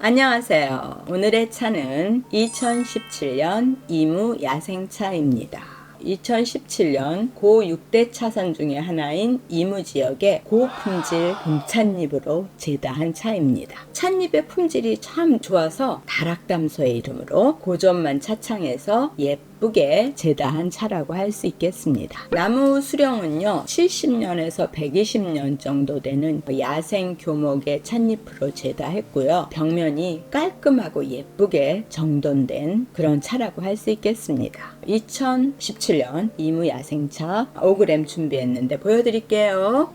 안녕하세요. 오늘의 차는 2017년 이무 야생차입니다. 2017년 고 6대 차선 중에 하나인 이무 지역의 고품질 금찻잎으로 제다한 차입니다. 찻잎의 품질이 참 좋아서 다락담소의 이름으로 고전만 차창에서 예 쁘게 제다한 차라고 할 수 있겠습니다. 나무 수령은요 70년에서 120년 정도 되는 야생 교목의 찻잎으로 제다했고요. 벽면이 깔끔하고 예쁘게 정돈된 그런 차라고 할 수 있겠습니다. 2017년 이무 야생차 5g 준비했는데 보여드릴게요.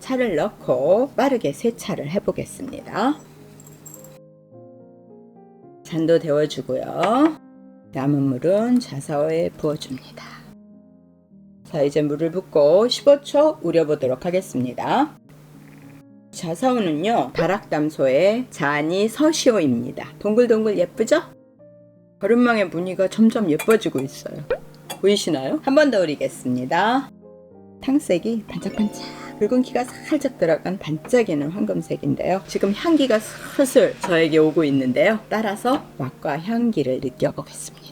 차를 넣고 빠르게 세차를 해보겠습니다. 잔도 데워주고요. 남은 물은 자사오에 부어줍니다. 자, 이제 물을 붓고 15초 우려보도록 하겠습니다. 자사오는요, 다락담소의 잔이 서시오입니다. 동글동글 예쁘죠? 거름망의 무늬가 점점 예뻐지고 있어요. 보이시나요? 한 번 더 우리겠습니다. 탕색이 반짝반짝 붉은 기가 살짝 들어간 반짝이는 황금색인데요. 지금 향기가 슬슬 저에게 오고 있는데요. 따라서 맛과 향기를 느껴보겠습니다.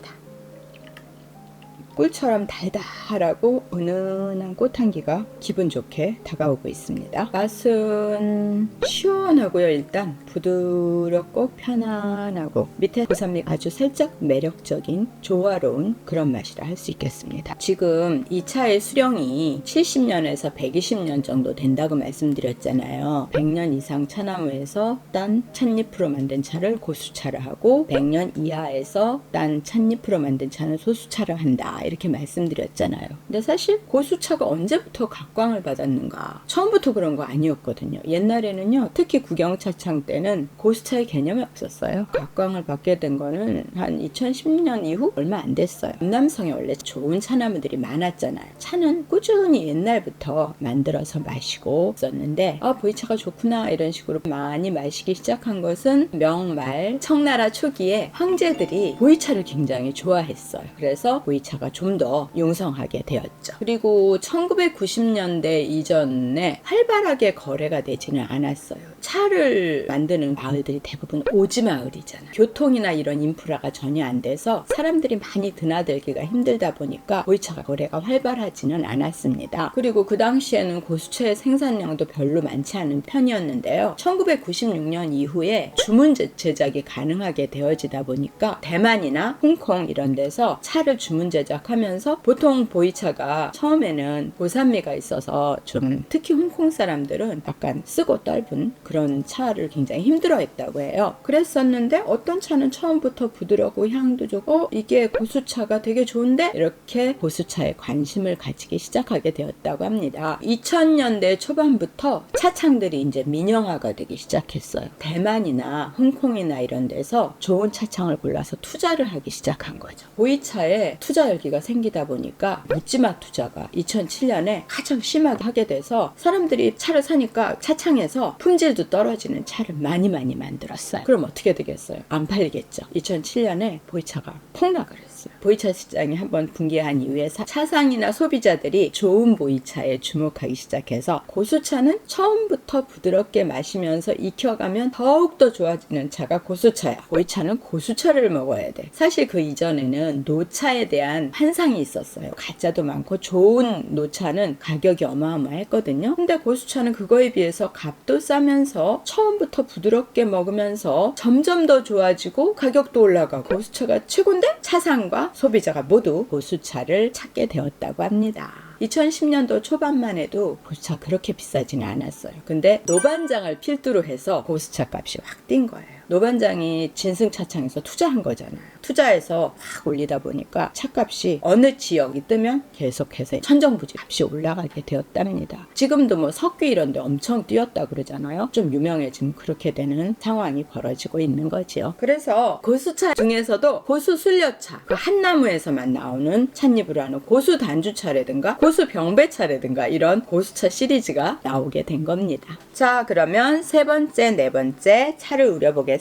꿀처럼 달달하고 은은한 꽃향기가 기분 좋게 다가오고 있습니다. 맛은 시원하고요. 일단 부드럽고 편안하고 밑에 고산미 아주 살짝 매력적인 조화로운 그런 맛이라 할 수 있겠습니다. 지금 이 차의 수령이 70년에서 120년 정도 된다고 말씀드렸잖아요. 100년 이상 차나무에서 딴 찻잎으로 만든 차를 고수차를 하고 100년 이하에서 딴 찻잎으로 만든 차는 소수차를 한다. 이렇게 말씀드렸잖아요. 근데 사실 고수차가 언제부터 각광을 받았는가? 처음부터 그런 거 아니었거든요. 옛날에는요, 특히 구경차창 때는 고수차의 개념이 없었어요. 각광을 받게 된 거는 한 2010년 이후 얼마 안 됐어요. 남성에 원래 좋은 차나무들이 많았잖아요. 차는 꾸준히 옛날부터 만들어서 마시고 있었는데, 아, 보이차가 좋구나, 이런 식으로 많이 마시기 시작한 것은 명말, 청나라 초기에 황제들이 보이차를 굉장히 좋아했어요. 그래서 보이차가 좀 더 용성하게 되었죠. 그리고 1990년대 이전에 활발하게 거래가 되지는 않았어요. 차를 만드는 마을들이 대부분 오지 마을이잖아요. 교통이나 이런 인프라가 전혀 안 돼서 사람들이 많이 드나들기가 힘들다 보니까 보이차가 거래가 활발하지는 않았습니다. 그리고 그 당시에는 고수차의 생산량도 별로 많지 않은 편이었는데요. 1996년 이후에 주문 제- 제작이 가능하게 되어지다 보니까 대만이나 홍콩 이런 데서 차를 주문 제작 하면서 보통 보이차가 처음에는 고산미가 있어서 좀 특히 홍콩 사람들은 약간 쓰고 떫은 그런 차를 굉장히 힘들어 했다고 해요. 그랬었는데 어떤 차는 처음부터 부드럽고 향도 좋고 어, 이게 고수차가 되게 좋은데 이렇게 고수차에 관심을 가지기 시작하게 되었다고 합니다. 2000년대 초반부터 차창들이 이제 민영화가 되기 시작했어요. 대만이나 홍콩이나 이런 데서 좋은 차창을 골라서 투자를 하기 시작한 거죠. 보이차에 투자 열기가 생기다 보니까 묻지마 투자가 2007년에 가장 심하게 하게 돼서 사람들이 차를 사니까 차창에서 품질도 떨어지는 차를 많이 많이 만들었어요. 그럼 어떻게 되겠어요? 안 팔리겠죠. 2007년에 보이차가 폭락을 했어요. 보이차 시장이 한번 붕괴한 이후에 사- 차상이나 소비자들이 좋은 보이차에 주목하기 시작해서 고수차는 처음부터 부드럽게 마시면서 익혀가면 더욱더 좋아지는 차가 고수차야. 보이차는 고수차를 먹어야 돼. 사실 그 이전에는 노차에 대한 환상이 있었어요. 가짜도 많고 좋은 노차는 가격이 어마어마했거든요. 근데 고수차는 그거에 비해서 값도 싸면서 처음부터 부드럽게 먹으면서 점점 더 좋아지고 가격도 올라가고 고수차가 최고인데 차상과 소비자가 모두 고수차를 찾게 되었다고 합니다. 2010년도 초반만 해도 고수차 그렇게 비싸지는 않았어요. 근데 노반장을 필두로 해서 고수차 값이 확 뛴 거예요. 노반장이 진승차창에서 투자한 거잖아요. 투자해서 확 올리다 보니까 차값이 어느 지역이 뜨면 계속해서 천정부지 값이 올라가게 되었답니다. 지금도 뭐 석귀 이런 데 엄청 뛰었다 그러잖아요. 좀 유명해지면 그렇게 되는 상황이 벌어지고 있는 거지요. 그래서 고수차 중에서도 고수 술려차, 그 한나무에서만 나오는 찻잎으로 하는 고수 단주차라든가 고수 병배차라든가 이런 고수차 시리즈가 나오게 된 겁니다. 자, 그러면 세 번째, 네 번째 차를 우려보겠습니다.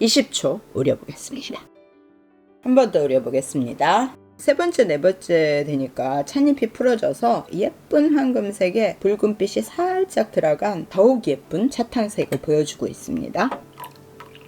20초 우려보겠습니다. 한 번 더 우려보겠습니다. 세 번째, 네 번째 되니까 찻잎이 풀어져서 예쁜 황금색에 붉은빛이 살짝 들어간 더욱 예쁜 차탕색을 보여주고 있습니다.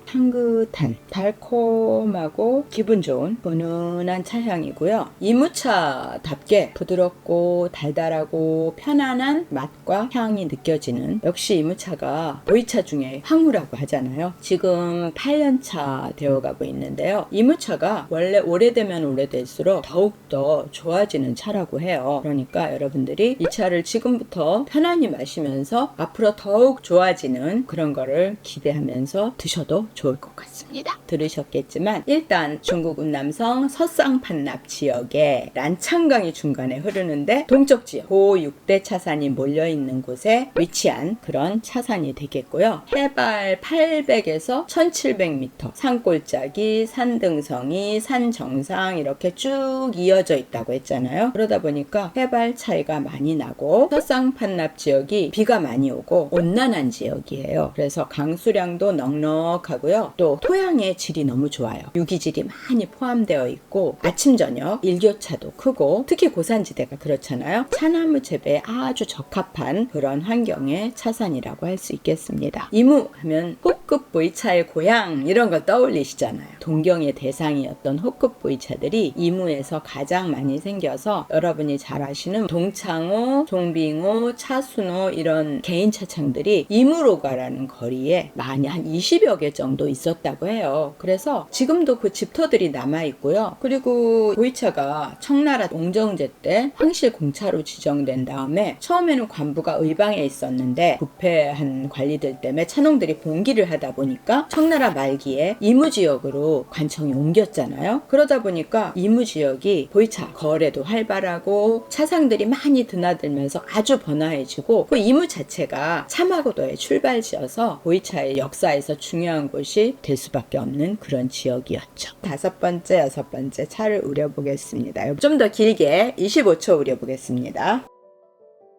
향긋한 달콤하고 기분 좋은 은은한 차향이고요. 이무차답게 부드럽고 달달하고 편안한 맛과 향이 느껴지는 역시 이무차가 보이차 중에 황후라고 하잖아요. 지금 8년차 되어가고 있는데요. 이무차가 원래 오래되면 오래될수록 더욱더 좋아지는 차라고 해요. 그러니까 여러분들이 이 차를 지금부터 편안히 마시면서 앞으로 더욱 좋아지는 그런 거를 기대하면서 드셔도 좋을 것 같습니다. 들으셨겠지만 일단 중국 운남성 서쌍판납 지역에 란창강이 중간에 흐르는데 동쪽 지역 고 6대 차산이 몰려 있는 곳에 위치한 그런 차산이 되겠고요. 해발 800에서 1700m 산골짜기, 산등성이, 산 정상 이렇게 쭉 이어져 있다고 했잖아요. 그러다 보니까 해발 차이가 많이 나고 서쌍판납 지역이 비가 많이 오고 온난한 지역이에요. 그래서 강수량도 넉넉하고 요. 또 토양의 질이 너무 좋아요. 유기질이 많이 포함되어 있고 아침 저녁 일교차도 크고 특히 고산지대가 그렇잖아요. 차나무 재배에 아주 적합한 그런 환경의 차산이라고 할 수 있겠습니다. 이무 하면 호급 보이차의 고향 이런 거 떠올리시잖아요. 동경의 대상이었던 호급 보이차들이 이무에서 가장 많이 생겨서 여러분이 잘 아시는 동창호, 종빙호, 차순호 이런 개인 차창들이 이무로 가라는 거리에 많이 한 20여 개 정도 있었다고 해요. 그래서 지금도 그 집터들이 남아 있고요. 그리고 보이차가 청나라 옹정제 때 황실 공차로 지정된 다음에 처음에는 관부가 의방에 있었는데 부패한 관리들 때문에 찬홍들이 봉기를 하다 보니까 청나라 말기에 이무 지역으로 관청이 옮겼잖아요. 그러다 보니까 이무 지역이 보이차 거래도 활발하고 차상들이 많이 드나들면서 아주 번화해지고 그 이무 자체가 참하고도의 출발지여서 보이차의 역사에서 중요한 곳이 될 수밖에 없는 그런 지역이었죠. 다섯 번째, 여섯 번째 차를 우려보겠습니다. 좀 더 길게 25초 우려보겠습니다.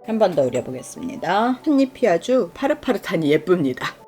한 번 더 우려보겠습니다. 한잎이 아주 파릇파릇하니 예쁩니다.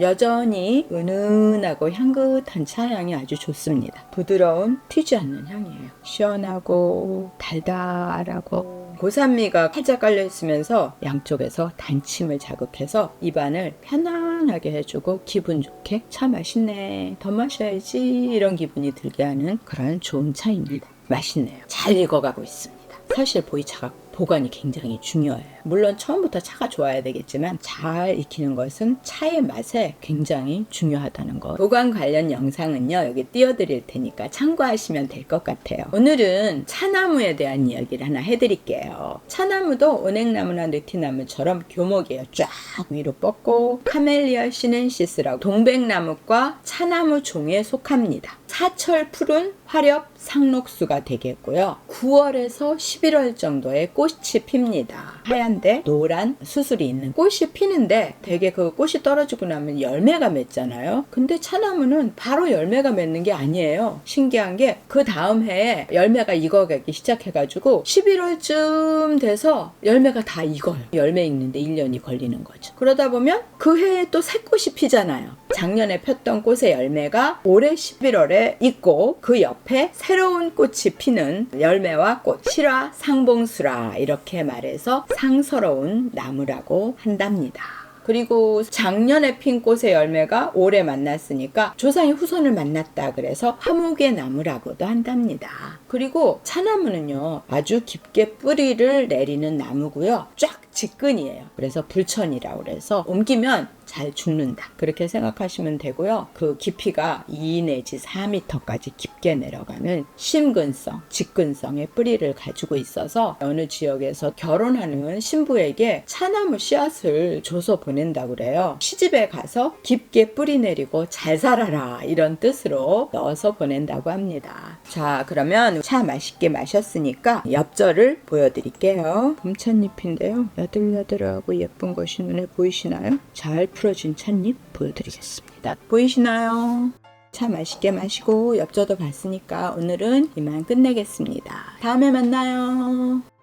여전히 은은하고 향긋한 차향이 아주 좋습니다. 부드러운 튀지 않는 향이에요. 시원하고 달달하고 고산미가 살짝 깔려 있으면서 양쪽에서 단침을 자극해서 입안을 편안하게 해주고 기분 좋게 차 맛있네 더 마셔야지 이런 기분이 들게 하는 그런 좋은 차입니다. 맛있네요. 잘 익어가고 있습니다. 사실 보이차가 보관이 굉장히 중요해요. 물론 처음부터 차가 좋아야 되겠지만 잘 익히는 것은 차의 맛에 굉장히 중요하다는 것. 보관 관련 영상은요 여기 띄워드릴 테니까 참고하시면 될 것 같아요. 오늘은 차나무에 대한 이야기를 하나 해드릴게요. 차나무도 은행나무나 느티나무처럼 교목이에요. 쫙 위로 뻗고 카멜리아 시넨시스라고 동백나무과 차나무 종에 속합니다. 사철 푸른 화렵 상록수가 되겠고요. 9월에서 11월 정도에 꽃이 핍니다. 하얀데 노란 수술이 있는 꽃이 피는데 되게 그 꽃이 떨어지고 나면 열매가 맺잖아요. 근데 차나무는 바로 열매가 맺는 게 아니에요. 신기한 게 그 다음 해에 열매가 익어가기 시작해가지고 11월쯤 돼서 열매가 다 익어요. 열매 익는데 1년이 걸리는 거죠. 그러다 보면 그 해에 또 새 꽃이 피잖아요. 작년에 폈던 꽃의 열매가 올해 11월에 있고 그 옆에 새로운 꽃이 피는 열매와 꽃 실화 상봉수라 이렇게 말해서 상서로운 나무라고 한답니다. 그리고 작년에 핀 꽃의 열매가 올해 만났으니까 조상의 후손을 만났다 그래서 화목의 나무라고도 한답니다. 그리고 차나무는요 아주 깊게 뿌리를 내리는 나무고요 쫙 직근이에요. 그래서 불천이라고 그래서 옮기면 잘 죽는다. 그렇게 생각하시면 되고요. 그 깊이가 2 내지 4m까지 깊게 내려가는 심근성, 직근성의 뿌리를 가지고 있어서 어느 지역에서 결혼하는 신부에게 차나무 씨앗을 줘서 보낸다고 그래요. 시집에 가서 깊게 뿌리 내리고 잘 살아라 이런 뜻으로 넣어서 보낸다고 합니다. 자, 그러면 차 맛있게 마셨으니까 엽절을 보여드릴게요. 봄찻잎인데요. 야들야들하고 예쁜 것이 눈에 보이시나요? 잘 풀어진 찻잎 보여드리겠습니다. 보이시나요? 차 맛있게 마시고 엽저도 봤으니까 오늘은 이만 끝내겠습니다. 다음에 만나요.